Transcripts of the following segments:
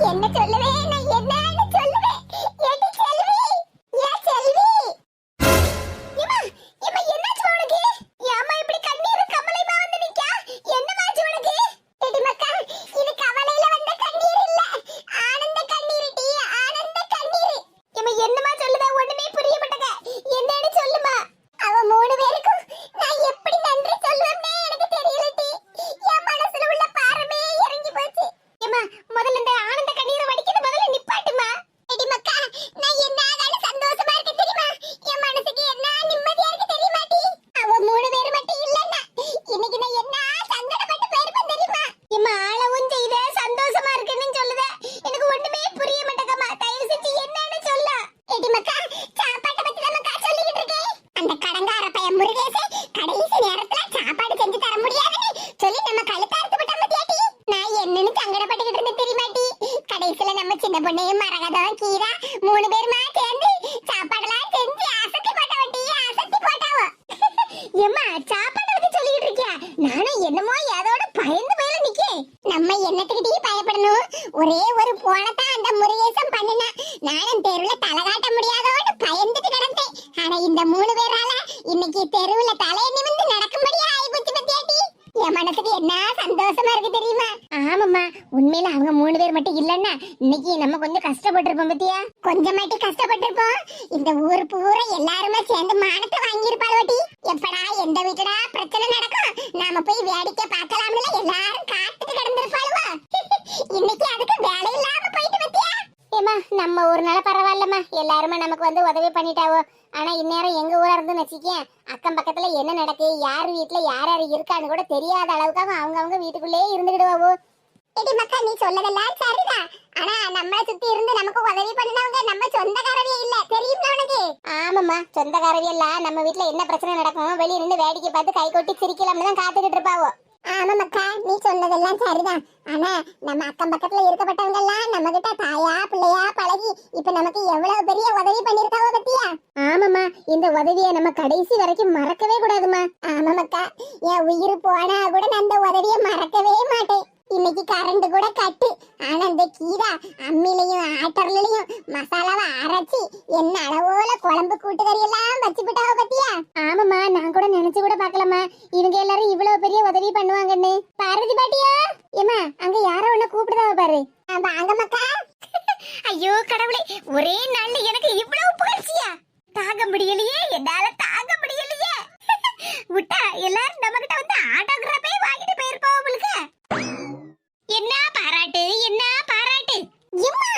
என்ன சொல்லுவேன்? என்ன என்னன்னு சொல்லுவேன் ஏடி செல்வி ஏ செல்வி இம்மா இம்மா என்னாச்சு உனக்கு ஏம்மா இப்படி கண்ணீர் கமலைமா வந்து நிக்கா என்னமாச்சு உனக்கு ஏடி மக்கா இது கவலையில வந்த கண்ணீர் இல்ல ஆனந்த கண்ணீர் டி ஆனந்த கண்ணீர் இம்மா என்னமா சொல்லுதா ஒண்ணுமே புரிய மாட்டேங்க என்னன்னு சொல்லுமா அவ மூணு பேருக்கும் நான் எப்படி நன்றி சொல்லுவேன்னே எனக்கு தெரியல டி என் மனசுல உள்ள பாரமே இறங்கி போச்சு ஏம்மா முதல்ல இந்த ஆனந்த கண்ணீரை வடிக்கிறது முதல்ல நிப்பாட்டுமா எடி மக்கா நான் என்ன ஆகாது சந்தோஷமா இருக்க தெரியுமா என் மனசுக்கு என்ன நிம்மதியா இருக்கு தெரியுமா டி அவ மூணு பேர் மட்டும் இல்லன்னா இன்னைக்கு நான் என்ன சங்கடப்பட்டு போயிருப்பேன் தெரியுமா இம்மா ஆளவும் செய்த சந்தோஷமா இருக்குன்னு சொல்லுத எனக்கு ஒண்ணுமே புரிய மாட்டேங்கம்மா தயவு செஞ்சு என்னன்னு சொல்ல எடி மக்கா சாப்பாட்டை பத்தி தான் மக்கா சொல்லிக்கிட்டு இருக்கேன் அந்த கடங்கார பையன் முருகேசே கடைசி நேரத்துல சாப்பாடு செஞ்சு தர முடியாதுன்னு சொல்லி நம்ம கழுத்த அறுத்து விட்டான் பத்தியாட்டி நான் என்னன்னு சங்கடப்பட்டுக்கிட்டு இருந்தேன் தெரியுமாட்டி கடைசியில நம்ம சின்ன பொண்ணையும் மரகதம் கீரா மூணு பேருமா சேர்ந்து சாப்பாடெல்லாம் செஞ்சு அசத்தி போட்டவட்டி அசத்தி போட்டாவோ ஏம்மா சாப்பாடு பத்தி சொல்லிட்டு இருக்கியா நானும் என்னமோ ஏதோட பயந்து போயில நிக்கே நம்ம என்னத்துக்கிட்டே பயப்படணும் ஒரே ஒரு போனதான் அந்த முருகேசம் பண்ணுனா நானும் தெருவுல தலை காட்ட முடியாதோன்னு பயந்துட்டு கிடந்தேன் ஆனா இந்த மூணு பேரால இன்னைக்கு தெருவுல தலையை நிமிந்து நடக்கும்படியா ஆயிப்போச்சு பத்தியாட்டி. என் மனசுக்கு என்ன சந்தோஷமா இருக்கு தெரியுமா? ஆமாம்மா. உண்மையில அவங்க மூணு பேர் மட்டும் இல்லன்னா இன்னைக்கு நம்ம கொஞ்சம் கஷ்டப்பட்டிருப்போம் பத்தியா? கொஞ்சமாட்டி கஷ்டப்பட்டிருப்போம். இந்த ஊர் பூரா எல்லாருமே சேர்ந்து மானத்தை வாங்கியிருப்பாள் எப்படா எந்த வீட்டுடா பிரச்சனை நடக்கும்? நாம போய் வேடிக்கை பார்க்கலாம்ல. எல்லாரும் காத்துட்டு கிடந்திருப்பாளுவா. இன்னைக்கு அதுக்கு வேலை இல்லாம போயிட்டு பத்தியா? ஏமா நம்ம ஒரு நாள் பரவாயில்லம்மா. எல்லாருமே நமக்கு வந்து உதவி பண்ணிட்டாவோ. ஆனா இந்நேரம் எங்க ஊரா இருந்து வச்சுக்கேன் அக்கம் பக்கத்துல என்ன நடக்கு யார் வீட்ல யார் யார் இருக்கான்னு கூட தெரியாத அளவுக்கு அவங்க அவங்க வீட்டுக்குள்ளேயே இருந்துக்கிடுவாவோ எடி மக்கா நீ சொல்லதெல்லாம் சரிதான் ஆனா நம்மள சுத்தி இருந்து நமக்கு உதவி பண்ணவங்க நம்ம சொந்தக்காரவே இல்ல. தெரியுமா உனக்கு? ஆமாம்மா சொந்தக்காரவே இல்ல. நம்ம வீட்ல என்ன பிரச்சனை நடக்கும் வெளிய நின்று வேடிக்கை பார்த்து கை கொட்டி சிரிக்கலாம்னு தான் காத்துக்கிட்டு இருப்பாவோ. ஆமா மக்கா நீ சொன்னதெல்லாம் சரிதான். ஆனா நம்ம அக்கம் பக்கத்துல இருக்கப்பட்டவங்க எல்லாம் நம்ம கிட்ட தாயா பிள்ளையா பழகி இப்ப நமக்கு எவ்வளவு பெரிய உதவி பண்ணிருக்காவோ பத்தியா? ஆமாம்மா இந்த உதவியை நம்ம கடைசி வரைக்கும் மறக்கவே கூடாதுமா ஆமா மக்கா என் உயிர் போனா கூட நான் அந்த உதவியை மறக்கவே மாட்டேன். இன்னைக்கு கரண்ட் கூட கட்டு. ஆனா இந்த கீரா அம்மிலையும் ஆட்டர்லயும் மசாலாவை அரைச்சி என்ன அளவோல குழம்பு கூட்டுக்கறி எல்லாம் வச்சு விட்டாவ பத்தியா? ஆமாமா நான் கூட நினைச்சு கூட பாக்கலாமா இவங்க எல்லாரும் இவ்வளவு பெரிய உதவி பண்ணுவாங்கன்னு. பாரதி பாட்டியா ஏமா அங்க யாரோ ஒண்ணு கூப்பிடுதாவ பாரு வாங்க மக்கா ஐயோ கடவுளே ஒரே நாள்ல எனக்கு இவ்வளவு புகழ்ச்சியா தாங்க முடியலையே என்னால தாங்க முடியலையே விட்டா எல்லாரும் நம்ம கிட்ட வந்து ஆட்டோகிராஃபே வாங்கிட்டு போயிருப்போம் உங்களுக்கு என்ன பாராட்டு என்ன பாராட்டு எம்மா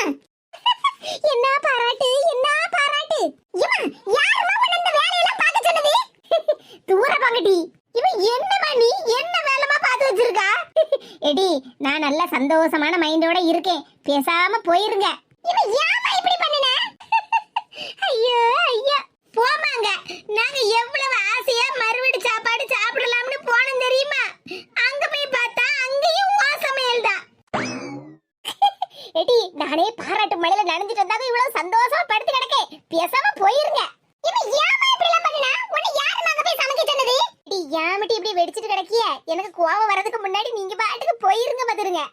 என்ன பாராட்டு என்ன பாராட்டு எம்மா யாரும்மா உன்னை இந்த வேலையெல்லாம் பார்க்க சொன்னது தூர பங்கடி இவன் என்னமா நீ என்ன வேலைமா பார்த்து வச்சிருக்கா எடி நான் நல்ல சந்தோஷமான மைண்டோட இருக்கேன் பேசாம போயிருங்க இவன் ஏமா இப்படி பண்ணுன ஐயோ ஐயா போமாங்க நாங்க எவ்வளவு ஆசையா மறுவீடு சாப்பாடு சாப்பிடலாம்னு போனோம் தெரியுமா அங்க போய் பார்த்தா அங்கேயும் உன் சமையல் தான் எடி நானே பாராட்டு மழையில நனைஞ்சிட்டு வந்தாங்க இவ்வளவு சந்தோஷமா படுத்து கிடக்கே பேசாம போயிருங்க இவன் ஏமா இப்படி எல்லாம் பண்ணுனா உன்னை யாரு நாங்க போய் சமைக்க சொன்னது எடி ஏமட்டி இப்படி வெடிச்சிட்டு கிடக்கிய எனக்கு கோவம் வரதுக்கு முன்னாடி நீங்க பாட்டுக்கு போயிருங்க பாத்துருங்க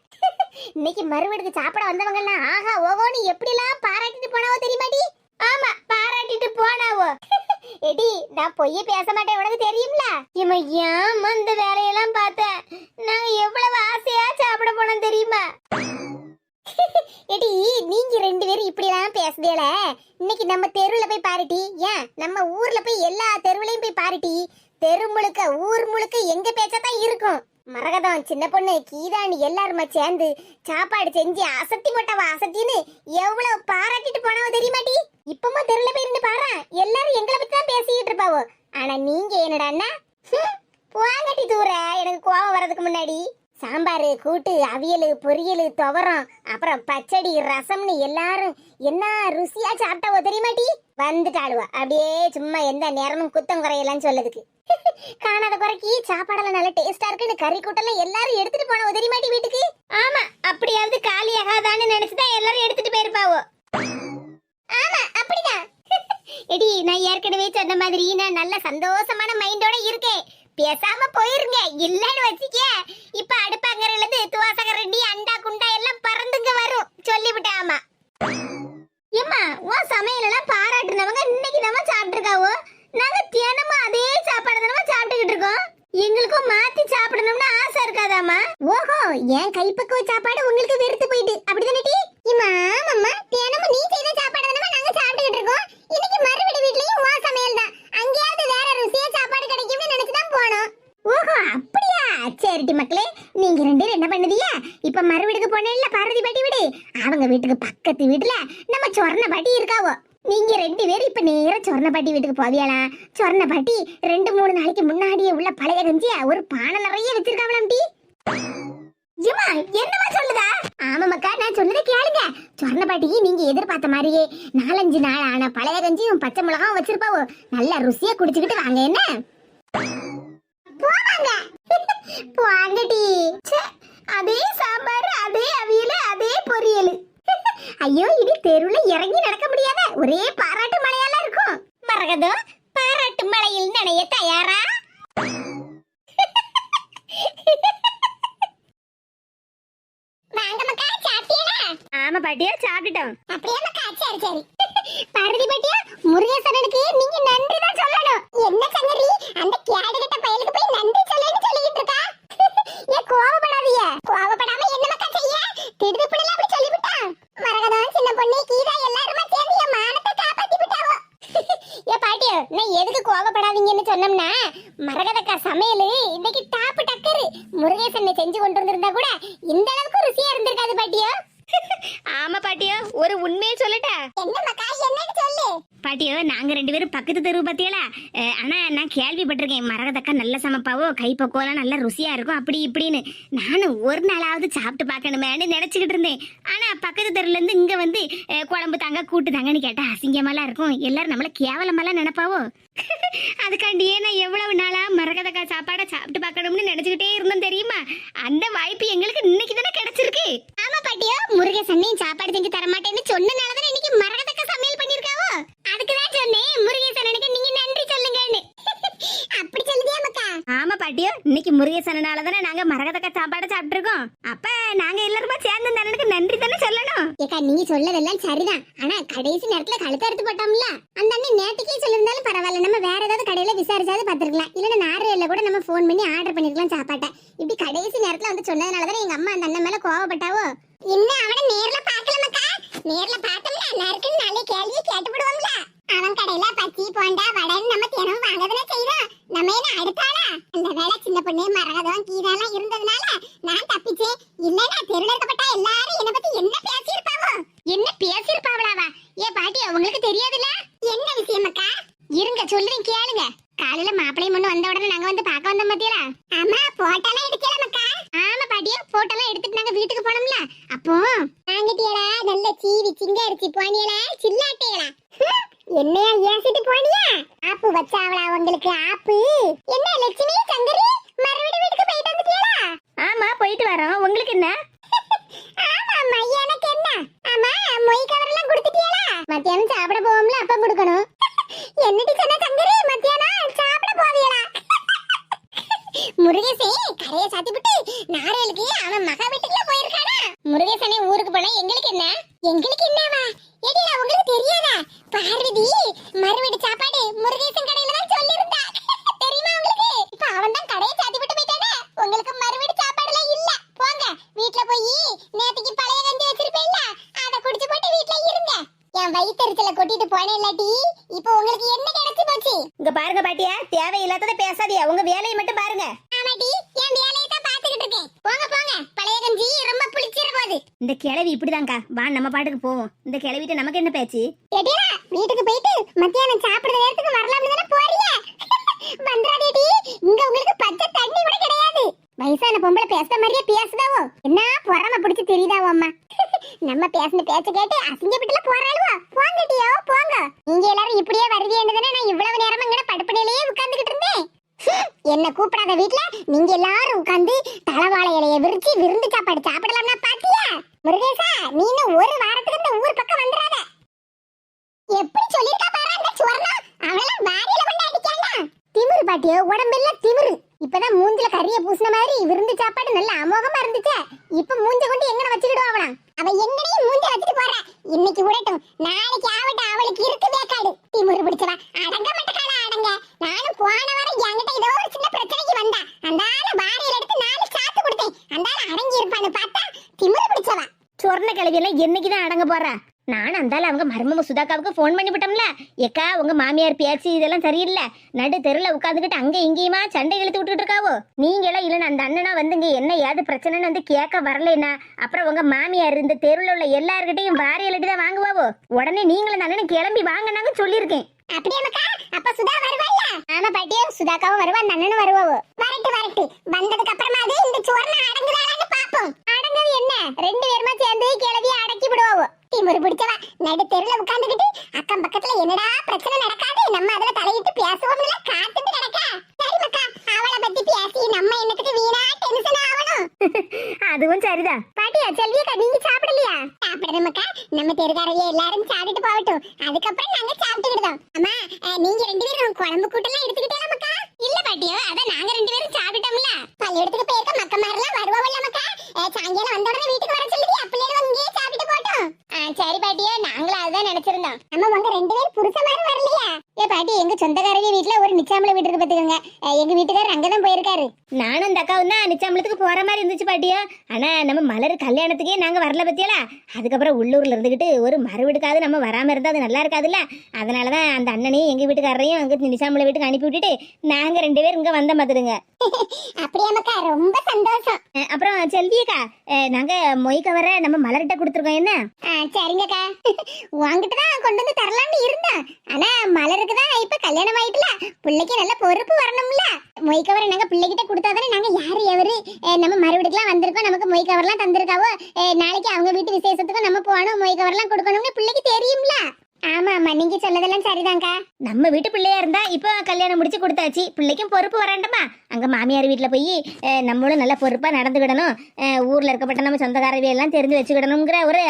மறுவீடுக்கு சாப்பிட வந்தவங்க எல்லாம் ஆஹா ஓவோன்னு எப்படி எல்லாம் பாராட்டிட்டு போனாவோ தெரியுமாடி? ஆமா பாராட்டிட்டு போனாவோ. எடி நான் பொய்ய பேச மாட்டேன் உனக்கு தெரியும்ல? இவன் ஏன் அந்த வேலையெல்லாம் பார்த்தேன் நாங்க எவ்வளவு ஆசையா சாப்பிட போனோம் தெரியுமா? எடி நீங்க ரெண்டு பேரும் இப்படி எல்லாம் பேசுதேல. இன்னைக்கு நம்ம தெருவுல போய் பாருட்டி ஏன்? நம்ம ஊர்ல போய் எல்லா தெருவுலயும் போய் பாருட்டி தெரு முழுக்க ஊர் முழுக்க எங்க பேச்சா தான் இருக்கும். மரகதம் சின்ன பொண்ணு கீதான்னு எல்லாருமா சேர்ந்து சாப்பாடு செஞ்சு அசத்தி போட்டவா அசத்தின்னு எவ்வளவு பாராட்டிட்டு போனவோ தெரியுமாட்டி இப்பமா தெருல போயிருந்து பாரு எல்லாரும் எங்களை பத்தி தான் பேசிக்கிட்டு இருப்பாவோ. ஆனா நீங்க என்னடான்னா ஹம், போங்கட்டி தூர. எனக்கு கோவம் வர்றதுக்கு முன்னாடி. சாம்பார் கூட்டு அவியல் பொரியல் துவரம் அப்புறம் பச்சடி ரசம்னு எல்லாரும் என்ன ருசியா சாப்பிட்டாவோ தெரியுமாட்டி வந்துட்டாளுவா. அப்படியே சும்மா எந்த நேரமும் குத்தம் குறையலாம் சொல்லதுக்கு. காணாத குறைக்கு சாப்பாடெல்லாம் நல்ல டேஸ்டா இருக்குன்னு கறி கூட்டெல்லாம் எல்லாரும் எடுத்துட்டு போனவோ தெரியுமாட்டி வீட்டுக்கு. ஆமா அப்படியாவது காலி ஆகாதான்னு நினைச்சுதான் எல்லாரும் எடுத்துட்டு போயிருப்பாவோ. ஆமா அப்படிதான் எடி நான் ஏற்கனவே சொன்ன மாதிரி நான் நல்ல சந்தோஷமான மைண்டோட இருக்கேன். பேசாம போயிருங்க இல்லன்னு வச்சுக்க. இப்ப அடுப்பாங்கரையில இருந்து துவாசகரண்டி அண்டா குண்டா எல்லாம் பறந்துங்க வரும். சொல்லி விட்டாமா ஏம்மா உன் சமையல் எல்லாம் பாராட்டுனவங்க இன்னைக்கு நம்ம சாப்பிட்டுருக்காவோ? நாங்க தினமும் அதே சாப்பாடு தானமா சாப்பிட்டுக்கிட்டு இருக்கோம். எங்களுக்கும் மாத்தி சாப்பிடணும்னு ஆசை இருக்காதாமா ஓஹோ என் கைப்பக்குவ சாப்பாடு உங்களுக்கு வெறுத்து போயிட்டு. அப்படிதானே டி? இம்மா ஆமாம்மா தினமும் நீ செய்த சாப்பாடு தானமா நாங்க சாப்பிட்டுக்கிட்டு இருக்கோம். இன்னைக்கு மறுபடி வீட்லயும் உன் சமையல் தான். அங்கேயாவது வேற ருசியா சாப்பாடு கிடைக்கும்னு நினைச்சு தான் போனோம். ஓஹோ அப்படியா மக்களே நீங்க ரெண்டு பேரும் என்ன பண்ணுதியா இப்ப மறு வீட்டுக்கு போனேன்ல பார்வதி பாட்டி வீடு. அவங்க வீட்டுக்கு பக்கத்து வீட்டுல நம்ம சொர்ண பாட்டி இருக்காவோ. நீங்க ரெண்டு பேரும் இப்ப நேரா சொர்ண பாட்டி வீட்டுக்கு போவியாளா? சொர்ண பாட்டி ரெண்டு மூணு நாளைக்கு முன்னாடியே உள்ள பழைய கஞ்சிய ஒரு பானை நிறைய வச்சிருக்காவலாம் டி. ஏமா என்னமா சொல்லுதா? ஆமாமாக்கா நான் சொன்னதை கேளுங்க. சொர்ண பாட்டிக்கு நீங்க எதிர்பார்த்த மாதிரியே நாலஞ்சு நாள் ஆன பழைய கஞ்சியும் பச்சை மிளகாவும் வச்சிருப்பாவோ. நல்லா ருசியா குடிச்சுக்கிட்டு வாங்க என்ன? போவாங்க. அதே சாம்பார் அதே அவியல் அதே பொரியல். ஐயோ இனி தெருவுல இறங்கி நடக்க முடியாத ஒரே பாராட்டு மழையால இருக்கும். மரகதோ பாராட்டு மழையில் நனைய தயாரா? ஆமா பாட்டியா சாப்பிட்டுட்டோம். அப்படியே மக்கா சரி சரி. பார்வதி பாட்டியா முருகேசனுக்கு நீங்க நன்றி தான் சொல்லணும். என்ன சங்கரி அந்த கேடு கட்ட பயலுக்கு போய் நன்றி சொல்லுன்னு சொல்லிட்டு இருக்கா ஏன் கோவப்படாதீங்க கோவப்படாம என்ன மக்கா செய்ய திடுதிப்புல அப்படி சொல்லிவிட்டா மரகதம் சின்ன பொண்ணு கீதா எல்லாருமா சேர்ந்து என் மானத்தை காப்பாத்தி விட்டாவோ ஏ பாட்டியோ நான் எதுக்கு கோவப்படாதீங்கன்னு சொன்னோம்னா மரகதக்கா சமையல் இன்னைக்கு டாப்பு டக்கரு. முருகேசன் செஞ்சு கொண்டு வந்திருந்தா கூட இந்த அளவுக்கு ருசியா இருந்திருக்காது பாட்டியோ. ஆமா பாட்டியோ ஒரு உண்மையை சொல்லட்டா? என்ன மக்கா என்னன்னு சொல்லு. பாட்டியோ நாங்க ரெண்டு பேரும் பக்கத்து தெருவு பத்தியலா? ஆனா நான் கேள்விப்பட்டிருக்கேன். மரகதக்கா நல்ல சமைப்பாவோ கைப்பக்குவெல்லாம் நல்லா ருசியா இருக்கும் அப்படி இப்படின்னு. நானும் ஒரு நாளாவது சாப்பிட்டு பார்க்கணுமேன்னு நினைச்சுக்கிட்டு இருந்தேன். ஆனா பக்கத்து தெருல இருந்து இங்க வந்து குழம்பு தாங்க கூட்டு தாங்கன்னு கேட்டா அசிங்கமாலாம் இருக்கும். எல்லாரும் நம்மள கேவலமாலாம் நினைப்பாவோ? அதுக்காண்டியே நான் எவ்வளவு நாளா மரகதக்கா சாப்பாடை சாப்பிட்டு பார்க்கணும்னு நினைச்சுக்கிட்டே இருந்தோம் தெரியுமா? அந்த வாய்ப்பு எங்களுக்கு இன்னைக்கு தானே கிடைச்சிருக்கு. ஆமா பாட்டியோ முருகேசன்னையும் சாப்பாடு செஞ்சு தர மாட்டேன்னு இன்னைக்கு மரகதக்கா சமையல் பண்ணிருக்கா அதுக்கு தான் சொன்னேன் முருகேசனுக்கு நீங்க நன்றி சொல்லுங்கன்னு. அப்படி சொல்லுதியா மக்கா ஆமா பாட்டியோ இன்னைக்கு முருகேசனால தானே நாங்க மரகதக்கா சாப்பாடை சாப்பிட்டுருக்கோம். அப்ப நாங்க எல்லாருமா சேர்ந்து அண்ணனுக்கு நன்றி தானே சொல்லணும்? ஏக்கா நீங்க சொல்லதெல்லாம் சரிதான். ஆனா கடைசி நேரத்துல கழுத்து அறுத்து போட்டோம்ல. அந்த அண்ணன் நேற்றுக்கே சொல்லியிருந்தாலும் பரவாயில்ல. நம்ம வேற ஏதாவது கடையில விசாரிச்சாவது பாத்துருக்கலாம் இல்லன்னா நாரையில கூட நம்ம ஃபோன் பண்ணி ஆர்டர் பண்ணிருக்கலாம் சாப்பாட்டை. இப்படி கடைசி நேரத்துல வந்து சொன்னதுனாலதான் எங்க அம்மா அந்த அண்ணன் மேல கோவப்பட்டாவோ? இன்னும் அவனை நேர்ல பாக்கல மக்கா. நேர்ல பார்த்தோம்ல நறுக்குன்னு நல்ல கேள்வி கேட்டு விடுவோம்ல அவன் கடையில பச்சி போண்டா வடைன்னு நம்ம தினமும் வாங்கதானே செய்யறோம் நம்ம என்ன அடுத்தாளா அந்த வேலை சின்ன பொண்ணு மரகதம் கீதாலாம் இருந்ததுனால நான் தப்பிச்சேன். இல்லன்னா தெருல இருக்கப்பட்ட எல்லாரும் என்ன பத்தி என்ன பேசியிருப்பாவோ? என்ன பேசியிருப்பாவளாவா? ஏ பாட்டி உங்களுக்கு தெரியாதுல்ல? என்ன விஷயம் அக்கா இருங்க சொல்றேன் கேளுங்க. காலையில மாப்பிள்ளை முன்னு வந்த உடனே நாங்க வந்து பார்க்க வந்தோம் பாத்தியா ஆமா போட்டோலாம் எடுக்கலாம் போட்டோலாம் எடுத்துட்டு நாங்க வீட்டுக்கு போனோம்ல அப்போ வாங்கிட்டியடா நல்ல சீவி சிங்க அடிச்சு போனியலா சில்லாட்டைகளா என்னையா ஏசிட்டு போனியா? ஆப்பு வச்சாவளா உங்களுக்கு ஆப்பு? என்ன லட்சுமி சங்கரி மறுபடியும் வீட்டுக்கு போயிட்டு வந்துட்டியலா ஆமா போயிட்டு வரோம். உங்களுக்கு என்ன? ஆமாம்மா, எனக்கு என்ன? ஆமா, மொய் கவரெல்லாம் கொடுத்துட்டியாளா? மத்தியானம் சாப்பிட போவோம்ல அப்ப கொடுக்கணும். என்னடி சொன்ன சங்கரி மத்தியானம் சாப்பிட போவியலா முருகேசே கரைய சாத்திவிட்டு நாரேலுக்கு அவன் மகா வீட்டுக்குள்ள போயிருக்கானா? முருகேசனே ஊருக்கு போனா எங்களுக்கு என்ன? எங்களுக்கு என்ன ஏடியா உங்களுக்கு தெரியாதா பார்வதி மறுவீடு சாப்பாடு முருகேசன் கடையில தான் சொல்லியிருந்தா தெரியுமா உங்களுக்கு இப்ப அவன் தான் கடையை சாத்தி விட்டு போயிட்டானே உங்களுக்கு மறுவீடு சாப்பாடுலாம் இல்ல போங்க வீட்ல போய் நேத்துக்கு பழைய கஞ்சி வச்சிருப்பேன்ல அத குடிச்சு போட்டு வீட்ல இருங்க என் வயித்தறிச்சல கொட்டிட்டு போனேன் இல்லாட்டி இப்போ உங்களுக்கு என்ன கிடைச்சு போச்சு இங்க பாருங்க பாட்டியா தேவையில்லாதத பேசாதீங்க உங்க வேலையை மட்டும் பாருங்க ஆமாடி என் வேலையை தான் பாத்துக்கிட்டு இருக்கேன் போங்க போங்க பழைய கஞ்சி ரொம்ப புளிச்சிர போகுது இந்த கிழவி இப்படிதான்க்கா. வா நம்ம பாட்டுக்கு போவோம். இந்த கிழவிட்ட நமக்கு என்ன பேச்சு? எடியா வீட்டுக்கு போயிட்டு மத்தியானம் சாப்பிடுற நேரத்துக்கு வரலாம்னு தானே போறீங்க வந்துடாதேடி இங்க உங்களுக்கு பச்சை தண்ணி கூட கிடையாது. வயசான பொம்பளை பேசுற மாதிரியே பேசுதாவோ? என்ன பொறாம பிடிச்சு தெரியுதாவோ அம்மா? நம்ம பேசின பேச்ச கேட்டு அசிங்கப்பட்டுல போறாளுவா? போங்கட்டியோ போங்க. நீங்க எல்லாரும் இப்படியே வருவீங்கன்னு நான் இவ்வளவு நேரமா இங்க படுப்பனையிலேயே உட்கார்ந்துகிட்டு இருந்தேன். என்ன கூப்பிடாத வீட்ல நீங்க எல்லாரும் உட்கார்ந்து தலவாழை இலைய விரிச்சு விருந்து சாப்பாடு சாப்பிடலாம்னா பாத்தியா? முருகேசா நீ இன்னும் ஒரு வாரத்துக்கு இந்த ஊர் பக்கம் வந்துடாத. எப்படி சொல்லிருக்கா பாரு அந்த சுவர்ணா? அவளெல்லாம் வாரியில கொண்டு அடிக்காண்டா திமிரு பாட்டியோ உடம்பெல்லாம் திமிரு. இப்பதான் மூஞ்சில கறிய பூசின மாதிரி விருந்து சாப்பாடு நல்ல அமோகமா இருந்துச்சு. இப்ப மூஞ்ச கொண்டு எங்கன வச்சுக்கிடுவாங்களாம் அவ எங்கனையும் மூஞ்ச வச்சுட்டு போறா. இன்னைக்கு விடட்டும். நாளைக்கு ஆவட்டும் அவளுக்கு இருக்கு வேக்காடு திமிரு பிடிச்சவா அடங்க மட்டும் அடங்க. நானும் போன வாரம் என்கிட்ட ஏதோ ஒரு சின்ன பிரச்சனைக்கு வந்தா அந்தால வாரியில எடுத்து நாலு சாத்து கொடுத்தேன் அந்தால அடங்கி இருப்பான்னு பார்த்தா திமுரு பிடிச்சவா சொர்ண எல்லாம் என்னைக்கு தான் அடங்க போறா? நானும் அந்தால அவங்க மருமக சுதாக்காவுக்கு ஃபோன் பண்ணி விட்டோம்ல. ஏக்கா உங்க மாமியார் பேச்சு இதெல்லாம் சரியில்லை. நடு தெருல உட்காந்துக்கிட்டு அங்க இங்கேயுமா சண்டை இழுத்து விட்டுட்டு இருக்காவோ? நீங்க இல்லைன்னு அந்த அண்ணனா வந்துங்க. என்ன ஏது பிரச்சனைன்னு வந்து கேட்க வரலைன்னா அப்புறம் உங்க மாமியார் இந்த தெருவில் உள்ள எல்லார்கிட்டையும் வாரி எழுதி தான் வாங்குவாவோ? உடனே நீங்களும் அந்த அண்ணனை கிளம்பி வாங்கினாங்க சொல்லியிருக்கேன். அப்படியேமாக்கா அப்ப சுதா வருவாள்ல? ஆமா பாட்டியா சுதாக்காவும் வருவா அந்த அண்ணனும் வருவாவோ? வரட்டு வரட்டு. வந்ததுக்கு அப்புறமா அது இந்த சுவர்ண அடங்குதாளான்னு பாப்போம் அடங்கது என்ன? ரெண்டு பேருமா சேர்ந்து கிளவி அடக்கி விடுவாவோ? திமுரு பிடிச்சவா? நடு தெருல உட்கார்ந்துகிட்டு அக்கம் பக்கத்துல என்னடா பிரச்சனை நடக்காது? நம்ம அதுல தலையிட்டு பேசுவோம்ல காத்துட்டு கிடக்க சரி மக்கா அவளை பத்தி பேசி நம்ம என்னத்துக்கு அதுவும் சரிதான் பாட்டியா செல்வியக்கா நீங்க சாப்பிடலையா? சாப்பிடுறது நம்ம தெருக்காரங்க எல்லாரும் சாப்பிட்டு போகட்டும். அதுக்கப்புறம் நாங்க சாப்பிட்டுக்கிட்டோம் அம்மா நீங்க ரெண்டு பேரும் குழம்பு கூட்டெல்லாம் எடுத்துக்கிட்டே இல்ல பாட்டியோ அதான் நாங்க ரெண்டு பேரும் சாப்பிட்டோம்ல. பள்ளியிடத்துக்கு போயிருக்க மக்க மாதிரிலாம் வருவோம்ல மக்கா சாயங்காலம் வந்த உடனே வீட்டுக்கு வர சொல்லி அப்படியே இங்கேயே சாப்பிட்டு சரி பாட்டியோ நாங்களும் அதுதான் நினைச்சிருந்தோம். அம்மா உங்க ரெண்டு பேரும் புருஷ மாதிரி வரலையா? ஏ பாட்டி எங்க சொந்தக்காரங்க வீட்டுல ஒரு நிச்சாமல வீட்டு இருக்கு பாத்துக்கோங்க எங்க வீட்டுக்காரர் அங்கதான் போயிருக்காரு. நானும் இந்த அக்காவும் தான் நிச்சயமலத்துக்கு போற மாதிரி இருந்துச்சு பாட்டியா. ஆனா நம்ம மலர் கல்யாணத்துக்கே நாங்க வரல பத்தியலா? அதுக்கப்புறம் உள்ளூர்ல இருந்துகிட்டு ஒரு மறுவீடுக்காவது நம்ம வராம இருந்தா அது நல்லா இருக்காதுல்ல? அதனாலதான் அந்த அண்ணனையும் எங்க வீட்டுக்காரரையும் அங்க நிசாமல வீட்டுக்கு அனுப்பி விட்டுட்டு நாங்க ரெண்டு பேரும் இங்க வந்த மாதிரிங்க அப்படியே மக்கா ரொம்ப சந்தோஷம். அப்புறம் செல்வியக்கா நாங்க மொய் கவரை நம்ம மலர்கிட்ட கொடுத்துருக்கோம் என்ன? சரிங்கக்கா. உங்ககிட்ட தான் கொண்டு வந்து தரலாம்னு இருந்தேன். ஆனா மலருக்கு தான் இப்ப கல்யாணம் ஆயிட்டுல. பிள்ளைக்கு நல்ல பொறுப்பு வரணும்ல. மொய் கவர் நாங்க பிள்ளைகிட்ட கொடுத்தாதானே நாங்க யாரு எவரு? நம்ம மறுபடிக்கெல்லாம் வந்திருக்கோம். நமக்கு மொய் கவர்லாம் தந்திருக்காவோ? நாளைக்கு அவங்க வீட்டு விசேஷத்துக்கும் நம்ம போகணும். மொய் கவர்லாம் கொடுக்கணும்னு பிள்ளைக்கு தெரியும்ல. ஆமா ஆமா நீங்க சொன்னதெல்லாம் சரிதான்க்கா. நம்ம வீட்டு பிள்ளையா இருந்தா இப்போ கல்யாணம் முடிச்சு கொடுத்தாச்சு. பிள்ளைக்கும் பொறுப்பு வராண்டமா? அங்க மாமியார் வீட்டுல போய் நம்மளும் நல்ல பொறுப்பா நடந்துக்கிடணும் ஊர்ல இருக்கப்பட்ட நம்ம சொந்தக்காரவி எல்லாம் தெரிஞ்சு வச்சுக்கிடணுங்கிற ஒரு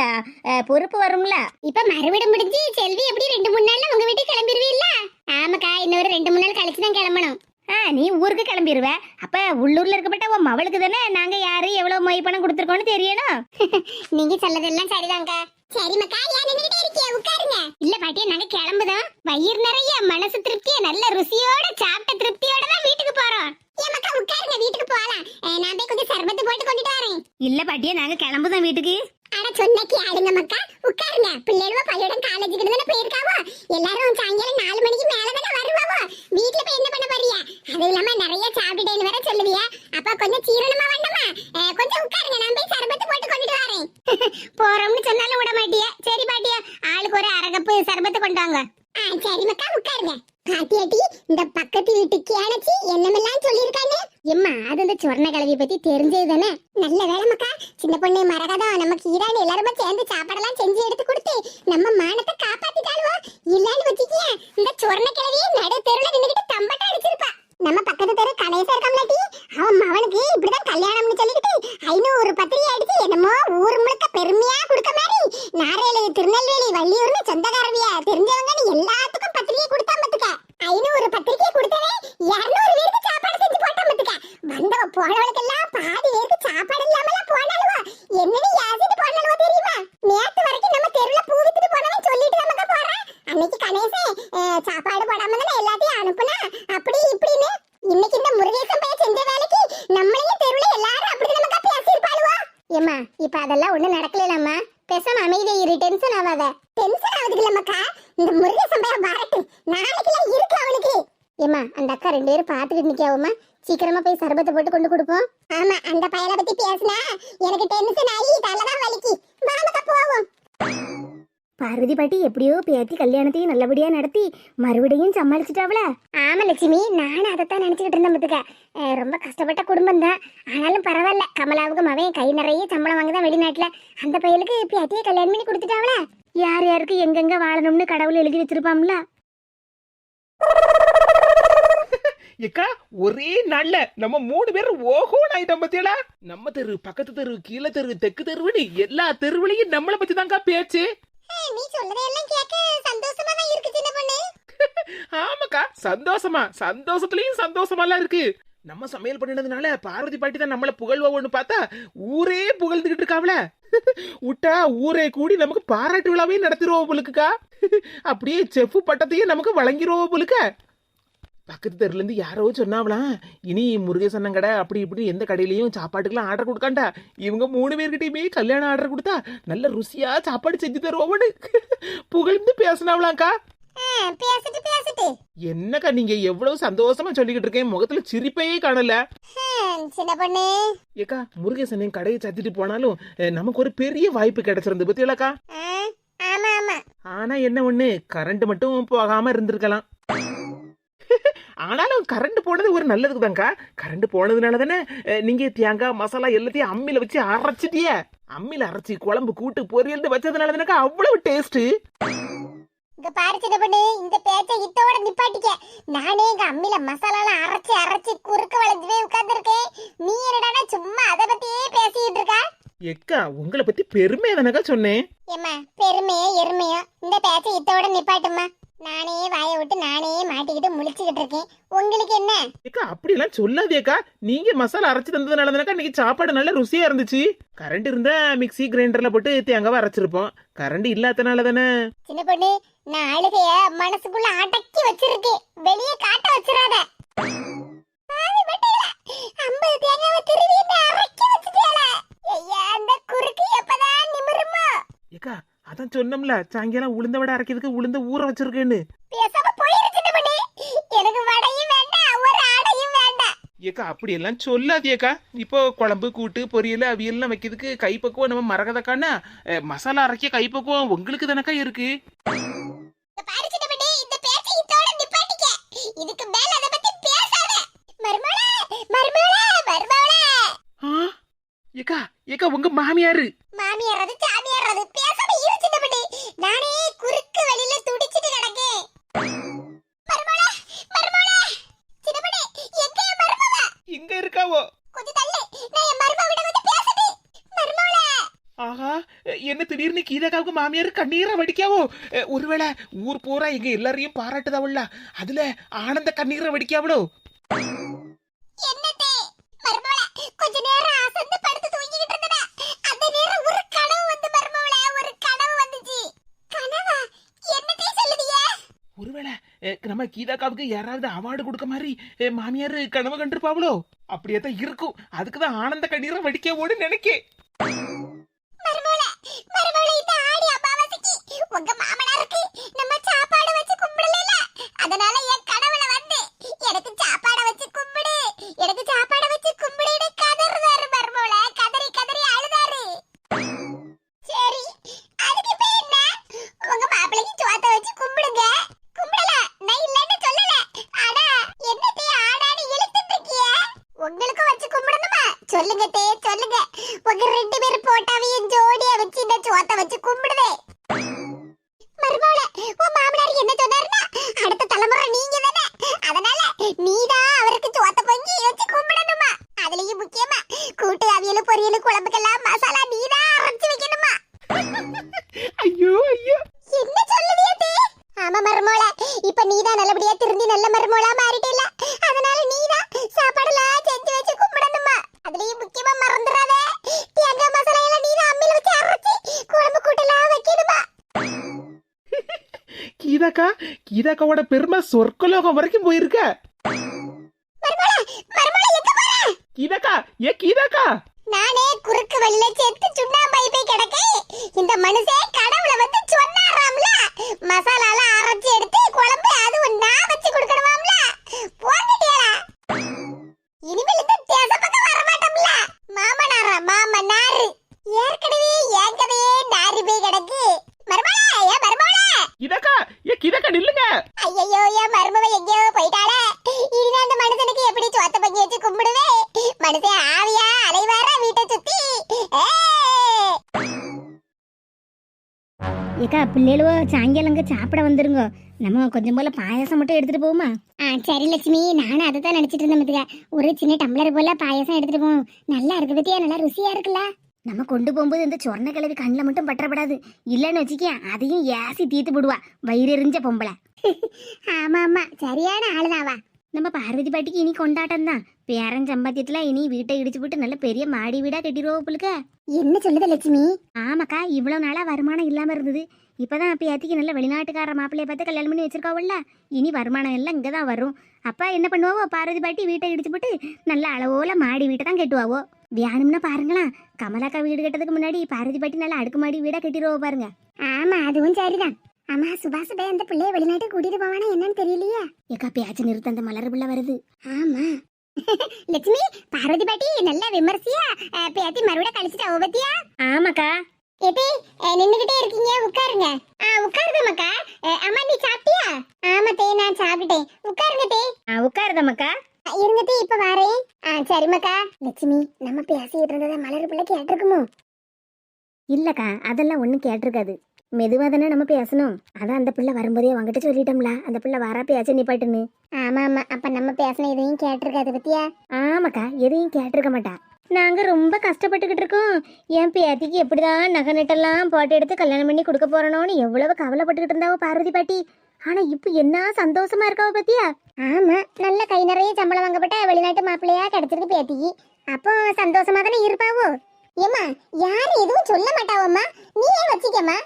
பொறுப்பு வரும்ல. இப்ப மறுபடியும் முடிஞ்சு செல்வி எப்படி ரெண்டு மூணு நாள்ல உங்க வீட்டுக்கு கிளம்பிடுவீல்ல ஆமாக்கா இன்னொரு ரெண்டு மூணு நாள் கழிச்சு தான் கிளம்பணும். ஆ நீ ஊருக்கு கிளம்பிடுவ அப்ப உள்ளூர்ல இருக்கப்பட்ட உன் மவளுக்கு தானே நாங்க யாரு எவ்வளவு மொய் பணம் கொடுத்துருக்கோம்னு தெரியணும்? நீங்க சொல்லதெல்லாம் சரிதான்க்கா. சரி மக்கா ஏன் நின்னுட்டே இருக்கிய உட்காருங்க. இல்ல பாட்டியா நாங்க கிளம்புதோம். வயிறு நிறைய மனசு திருப்தியா நல்ல ருசியோட சாப்பிட்ட திருப்தியோட தான் வீட்டுக்கு போறோம். ஏன் மக்கா உட்காருங்க வீட்டுக்கு போலாம். நான் போய் கொஞ்சம் சர்பத்து போட்டு கொண்டுட்டு வரேன். இல்ல பாட்டியா நாங்க கிளம்புதோம் வீட்டுக்கு. அட சொன்ன கேளுங்க மக்கா உட்காருங்க. பிள்ளைகளுவ பள்ளியோட காலேஜுக்கு தானே போயிருக்காவோ எல்லாரும் சாயங்காலம் நாலு மணிக்கு மேல தானே வருவாவோ வீட்டுல போய் என்ன பண்ண போறியா அது இல்லாம நிறைய சாப்பிட்டுட்டேன்னு வேற சொல்லுவியா அப்ப கொஞ்சம் சீரணமா வேண்டாமா அஹ், கொஞ்சம் உட்காருங்க நான் போய் சர்பத்து போட்டு கொண்டுட்டு வரேன் போறோம்னு சொன்னாலும் விட மாட்டியா சரி பாட்டியா ஆளுக்கு ஒரு அரை கப்பு சர்பத்து கொண்டு வாங்க ஆ சரி மக்கா உட்காருங்க பாட்டியாட்டி இந்த பக்கத்து வீட்டு கேனச்சி என்னமெல்லாம் சொல்லியிருக்காங்க எம்மா அது இந்த சொர்ண கலவியை பத்தி தெரிஞ்சது தானே நல்ல வேலை மக்கா சின்ன பொண்ணு மரகதம் நமக்கு ஈரான் எல்லாருமே சேர்ந்து சாப்பாடெல்லாம் செஞ்சு எடுத்து கொடுத்து நம்ம மானத்தை காப்பாத்திட்டாளுவோ இல்லன்னு வச்சுக்கிய இந்த சொர்ண கிழவியே நடு தெருல நின்னுகிட்டு தம்பட்ட அடிச்சிருப்பா நம்ம பக்கத்து தெரு கணேசா இருக்காம்லாட்டி அவன் மவனுக்கு இப்படிதான் கல்யாணம்னு சொல்லிக்கிட்டு ஐநூறு பத்திரிகை அடிச்சு என்னமோ ஊர் முழுக்க பெருமையா கொடுக்க மாதிரி நாரேலு திருநெல்வேலி வள்ளியூர்னு சொந்தக்காரவியா தெரிஞ்சவங்கன்னு எல்லாத்துக்கும் பத்திரிகை கொடுத்தா பத்துக்க ஐநூறு பத்திரிகை கொடுத்தவே இருநூறு பேருக்கு சாப்பாடு செஞ்சு போட்டா பத்துக்க வந்தவ போனவளுக்கெல்லாம் பாதி பேருக்கு சாப்பாடு இல்லாமலாம் போனாலுவோ என்னன்னு யாசிட்டு போனாலுவோ தெரியுமா நேத்து வரைக்கும் நம்ம தெருவுல பூ வித்துட்டு போனவன் சொல்லிட்டு நமக்கு போறான் அன்னைக்கு கணேசே அஹ், சாப்பாடு போடாம தானே எல்லாத்தையும் அனுப்புனா அப்படி இப்படின்னு இன்னைக்கு இந்த முருகேசன் பையன் செஞ்ச வேலைக்கு நம்மளையும் தெருவுல எல்லாரும் அப்படி நமக்கு பேசியிருப்பாளுவோ ஏம்மா இப்ப அதெல்லாம் ஒண்ணு நடக்கலாமா பேசாம அமைதியா இரு டென்ஷன் ஆகாத டென்ஷன் ஆகுதுக்கு இல்லம்மாக்கா இந்த முருகேசன் பையன் வரட்டும் நாளைக்கெல்லாம் இருக்கு அவனுக்கு ஏம்மா அந்த அக்கா ரெண்டு பேரும் பாத்துக்கிட்டு நிக்காவுமா சீக்கிரமா போய் சர்பத்தை போட்டு கொண்டு கொடுப்போம். ஆமா அந்த பையனை பத்தி பேசினா எனக்கு டென்ஷன் ஆகி தலைதான் வலிக்கு. வாமக்கா போவோம். பார்வதி பாட்டி எப்படியோ பேத்தி கல்யாணத்தையும் நல்லபடியா நடத்தி மறுபடியும் சமாளிச்சிட்டாவல ஆமா லட்சுமி. நானும் அதைத்தான் நினைச்சுக்கிட்டு இருந்தேன் பத்துக்க. ரொம்ப கஷ்டப்பட்ட குடும்பம் தான். ஆனாலும் பரவாயில்ல. கமலாவுக்கு மவன் கை நிறைய சம்பளம் வாங்குதான் வெளிநாட்டுல. அந்த பையலுக்கு பேத்தியை கல்யாணம் பண்ணி கொடுத்துட்டாவல யார் யாருக்கு எங்கெங்க வாழணும்னு கடவுள் எழுதி வச்சிருப்பாம்ல? ஏக்கா ஒரே நாள்ல நம்ம மூணு பேரும் ஓஹோன் ஆயிட்டோம் பத்தியலா? நம்ம தெரு பக்கத்து தெரு கீழே தெரு தெற்கு தெருவுன்னு எல்லா தெருவுலையும் நம்மள பத்தி தான்க்கா பேச்சு நீ சொல்றதெல்லாம் கேட்க சந்தோஷமா தான் இருக்கு சின்ன பொண்ணு. ஆமாக்கா சந்தோஷமா சந்தோஷத்துலயும் சந்தோஷமாலாம் இருக்கு. நம்ம சமையல் பண்ணினதுனால பார்வதி பாட்டி தான் நம்மள புகழ்வோன்னு பார்த்தா ஊரே புகழ்ந்துகிட்டு இருக்காவல விட்டா ஊரே கூடி நமக்கு பாராட்டு விழாவே நடத்திடுவோம் போலுக்குக்கா. அப்படியே செஃப் பட்டத்தையே நமக்கு வழங்கிடுவோம் போலுக்க. பக்கத்து தெருல இருந்து யாரோ சொன்னாவலாம் இனி முருகேசன் கடை அப்படி இப்படி எந்த கடையிலயும் சாப்பாட்டுக்கெல்லாம் ஆர்டர் கொடுக்காண்டா? இவங்க மூணு பேர்கிட்டயுமே கல்யாணம் ஆர்டர் கொடுத்தா நல்ல ருசியா சாப்பாடு செஞ்சு தருவோம்னு புகழ்ந்து பேசினாவலாம்க்கா என்னக்கா நீங்க எவ்வளவு சந்தோஷமா சொல்லிக்கிட்டு இருக்கேன் முகத்துல சிரிப்பையே காணல. சின்ன பொண்ணு. ஏக்கா முருகேசன் கடையை சத்திட்டு போனாலும் நமக்கு ஒரு பெரிய வாய்ப்பு கிடைச்சிருந்து பத்தியலாக்கா ஆ, ஆமா ஆமா. ஆனா என்ன ஒண்ணு கரண்ட் மட்டும் போகாம இருந்திருக்கலாம். ஆனாலும் கரண்ட் போனது ஒரு நல்லதுக்கு தான்க்கா. கரண்ட் போனதுனால தானே அஹ், நீங்க தேங்காய் மசாலா எல்லாத்தையும் அம்மியில வச்சு அரைச்சிட்டிய. அம்மியில அரைச்சி குழம்பு கூட்டு பொரியல் வச்சதுனால தானக்கா அவ்வளவு டேஸ்ட் இங்க பாரு சின்ன பொண்ணு இந்த பேச்சை இத்தோட நிப்பாட்டிக்க. நானே எங்க அம்மில மசாலாலாம் அரைச்சு அரைச்சு குறுக்க வளைஞ்சு போய் உட்கார்ந்துருக்கேன். நீ என்னடானா சும்மா அதை பத்தியே பேசிட்டு இருக்க? எக்கா உங்களை பத்தி பெருமையா தானக்கா சொன்னேன். ஏம்மா பெருமையோ எருமையோ? இந்த பேச்சை இத்தோட நிப்பாட்டுமா நானே வாயை விட்டு நானே மாட்டிக்கிட்டு முழிச்சுக்கிட்டு இருக்கேன். உங்களுக்கு என்ன? ஏக்கா அப்படிலாம் சொல்லாதேக்கா. நீங்க மசாலா அரைச்சு தந்ததுனால தானக்கா இன்னைக்கு சாப்பாடு நல்ல ருசியா இருந்துச்சு. கரண்ட் இருந்தா மிக்ஸி கிரைண்டர்ல போட்டு தேங்காவை அரைச்சிருப்போம். கரண்ட் இல்லாதனால தானே. சின்ன பொண்ணு நான் அழுகைய மனசுக்குள்ள அடக்கி வச்சிருக்கேன். வெளியே காட்ட வச்சிராத 50 தேங்காவை திருவி அரைக்கி வச்சிட்டியால. ஐயா, அந்த குறுக்கு எப்பதான் நிமிருமோ? ஏக்கா அதான் சொன்னோம்ல சாயங்காலம் உளுந்த வடை அரைக்கிறதுக்கு உளுந்த ஊற வச்சிருக்கேன்னு. ஏக்கா அப்படியெல்லாம் சொல்லாதியேக்கா. இப்போ குழம்பு கூட்டு பொரியல் அவியல்லாம் வைக்கிறதுக்கு கைப்பக்குவம் நம்ம மரகதக்கானா அஹ், மசாலா அரைக்க கைப்பக்குவம் உங்களுக்கு தானக்கா இருக்கு? இந்த பாரு சின்ன பொண்ணு, இந்த பேச்சை இத்தோட நிப்பாட்டிக்க. இதுக்கு மேல அதை பத்தி பேசாத. மருமகளே, மருமகளே, மருமகளே. ஆ? ஏக்கா ஏக்கா உங்க மாமியாரு மாமியாரது சாமியாரது பேசாம இரு சின்ன பொண்ணு. நானே குறுக்கு வழியில துடிச்சிட்டு கிடக்கேன் மருமகளே, மருமகளே. சின்ன பொண்ணு, எங்க என் மருமக? இங்க இருக்காவோ கொஞ்சம் தள்ளு. நான் என் மருமகிட்ட வந்து பேசணும். மருமகளே. ஆஹா என்ன திடீர்னு கீதாக்காவுக்கு மாமியார் கண்ணீரை வடிக்காவோ? ஒருவேளை ஊர் பூரா எங்க எல்லாரையும் பாராட்டுதாவல்ல? அதுல ஆனந்த கண்ணீரை வடிக்காவளோ? ஒருவேளை நம்ம கீதாக்காவுக்கு யாராவது அவார்டு கொடுக்க மாதிரி மாமியார் கனவு கண்டிருப்பாவளோ? அப்படியே தான் இருக்கும். அதுக்குதான் ஆனந்த கண்ணீரை வடிக்கவோன்னு நினைக்கேன் மருமகளே, மருமகளே, இந்த ஆடி அமாவாசைக்கு உங்க மாமனாருக்கு நம்ம சாப்பாடு வச்சு கும்பிடல அதனால என் கனவுல வந்து, எனக்கு சாப்பாடை வச்சு கும்பிடு, எனக்கு சாப்பாடை வச்சு கும்பிடுன்னு கதறுதாரு மருமகளே, கதறி கதறி அழுதாரு. சரி, அதுக்கு இப்ப என்ன? உங்க மாப்பிள்ளைக்கு சோத்தை வச்சு கும்பிடுங்க. கும்பிடல, நான் இல்லைன்னு சொல்லல. ஆனா, என்னத்தைய ஆடான்னு இழுத்துட்டு இருக்கிய உங்களுக்கும் வச்சு கும்பிடணுமா சொல்லுங்க தே சொல்லுங்க உங்க ரெண்டு பேரும் போட்டாவையும் ஜோடியா வச்சு இந்த சோத்தை வச்சு கும்பிடுவேன் மருமகளே உன் மாமனார் என்ன சொன்னாருன்னா அடுத்த தலைமுறை நீங்க தானே. அதனால நீதான் அவருக்கு சோத்தை பொங்கி வச்சு கும்பிடணுமா? அதுலயும் முக்கியமா கூட்டு அவியல் பொரியல் குழம்புக்கெல்லாம் மசாலா நீதான் அரைச்சு வைக்கணுமா? ஐயோ ஐயோ. என்ன சொல்லுதியா தே ஆமா மருமோளே இப்ப நீதான் நல்லபடியா திருந்தி நல்ல மருமோளா மாறிட்டீல. அதனால நீதான் கீதாக்கா பெருமை சொர்க்கலோகம் வரைக்கும் போயிருக்க. இதக்கா ஏ கீதாக்கா. நானே குறுக்கு வழியில செத்து சுண்ணாம்பை போய் கிடக்கேன். இந்த மனுஷன் கடவுள வந்து சொன்னாராம்ல. மசாலாலாம் அரைச்சு எடுத்து குழம்பு அது நான் வச்சு கொடுக்கணுமாம்ல. போங்கட்டியலா இனிமேல் இந்த தேச பக்கம் வர மாட்டோம்ல மாமனாரா மாமனாரு. ஏற்கனவே என் கதையே நாரி போய் கிடக்கு. கீதாக்கா ஏ கீதாக்கா நில்லுங்க. ஐயோ என் மருமக எங்கேயோ போயிட்டாளே. இனிமே அந்த மனுஷனுக்கு எப்படி சோத்த பங்கி வச்சு கும்பிடுவே? மனுஷன் ஆவியா அலைவாரா வீட்டை சுத்தி! ஏக்கா பிள்ளைகளுவோ சாயங்காலங்க சாப்பிட வந்துருங்க. நம்ம கொஞ்சம் போல பாயாசம் மட்டும் எடுத்துட்டு போவோமா? ஆ சரி லட்சுமி நானும் அதை தான் நினைச்சிட்டு இருந்தேன் பாத்துக்க. ஒரு சின்ன டம்ளர் போல பாயசம் எடுத்துட்டு போவோம். நல்லா இருக்கு பத்தியா? நல்லா ருசியா இருக்குல்ல? நம்ம கொண்டு போகும்போது இந்த சொர்ண கிழவி கண்ணில் மட்டும் பற்றப்படாது. இல்லைன்னு வச்சுக்க அதையும் ஏசி தீத்து விடுவா வயிறு எரிஞ்ச பொம்பளை. ஆமா ஆமா. சரியான ஆளுதாவா நம்ம பார்வதி பாட்டிக்கு இனி கொண்டாட்டம் தான். பேரன் சம்பாத்தியத்துல இனி வீட்டை இடிச்சு போட்டு நல்ல பெரிய மாடி வீடா கட்டிடுவோம் புளுக்க என்ன சொல்லுத லட்சுமி? ஆமாக்கா இவ்வளவு நாளா வருமானம் இல்லாம இருந்தது. இப்பதான் பேத்திக்கு நல்ல வெளிநாட்டுக்கார மாப்பிள்ளைய பார்த்து கல்யாணம் பண்ணி வச்சிருக்காவுல்ல. இனி வருமானம் எல்லாம் இங்கதான் வரும். அப்பா என்ன பண்ணுவாவோ? பார்வதி பாட்டி வீட்டை இடிச்சு போட்டு நல்ல அளவோல மாடி வீட்டை தான் கட்டுவாவோ? தியானம்னா பாருங்களா. கமலாக்கா வீடு கட்டதுக்கு முன்னாடி பார்வதி பாட்டி நல்ல அடுக்குமாடி வீடா கட்டிடுவோம் பாருங்க. ஆமா அதுவும் சரிதான். ஆமா சுபாஷ் பே அந்த பிள்ளைய வெளிநாட்டுக்கு கூட்டிட்டு போவானா என்னன்னு தெரியலையே. ஏக்கா பேச்சு நிறுத்த அந்த மலர் பிள்ளை வருது. ஆமா. லட்சுமி பார்வதி பாட்டி நல்ல விமர்சையா பேத்தி மறுபடியும் கழிச்சுட்டா பத்தியா? ஆமாக்கா. ஏட்டி நின்னுகிட்டே இருக்கீங்க உட்காருங்க. ஆ உட்காருங்க மக்கா அஹ், அம்மா நீ சாப்பிட்டியா? ஆமா தே நான் சாப்பிட்டேன். உட்காருங்க தே. உட்காருதம்மாக்கா. தே இப்ப வரேன் ஆ சரி மக்கா லட்சுமி நம்ம பேசிட்டு இருந்ததை மலர் பிள்ளை கேட்டிருக்குமோ? இல்லக்கா அதெல்லாம் ஒன்றும் கேட்டிருக்காது. மெதுவாக தானே நம்ம பேசணும். அதான் அந்த பிள்ளை வரும்போதே உங்ககிட்ட சொல்லிட்டோம்ல. அந்த பிள்ளை வரா பேச நிப்பாட்டுன்னு. ஆமா ஆமா. அப்ப நம்ம பேசின எதையும் கேட்டிருக்காது பத்தியா? ஆமாக்கா எதையும் கேட்டிருக்க மாட்டா. நாங்க ரொம்ப கஷ்டப்பட்டுக்கிட்டு இருக்கோம். என் பேத்திக்கு எப்படிதான் நகை நட்டெல்லாம் போட்டு எடுத்து கல்யாணம் பண்ணி கொடுக்க போறனோன்னு எவ்வளவு கவலைப்பட்டுக்கிட்டு இருந்தாவோ பார்வதி பாட்டி. ஆனா இப்போ என்ன சந்தோஷமா இருக்காவ பத்தியா? ஆமா நல்ல கை நிறைய சம்பளம் வாங்கப்பட்ட வெளிநாட்டு மாப்பிள்ளையா கிடைச்சிருக்கு பேத்திக்கு அப்போ சந்தோஷமா தானே இருப்பாவோ? ஏமா யாரும் எதுவும் சொல்ல மாட்டாவம்மா? நீயே வச்சிக்கம்மா.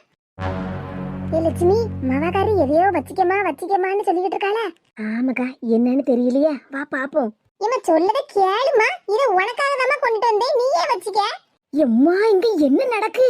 ஏ லட்சுமி மவாக்காரி எதையோ வச்சிக்கமா வச்சிக்கமான்னு சொல்லிக்கிட்டு இருக்காளா? ஆமாக்கா என்னன்னு தெரியலையே. வா பாப்போம். ஏமா சொல்லத கேளுமா இது உனக்காக தான் கொண்டுட்டு வந்தேன். நீயே வச்சிக்க. எம்மா இங்க என்ன நடக்கு?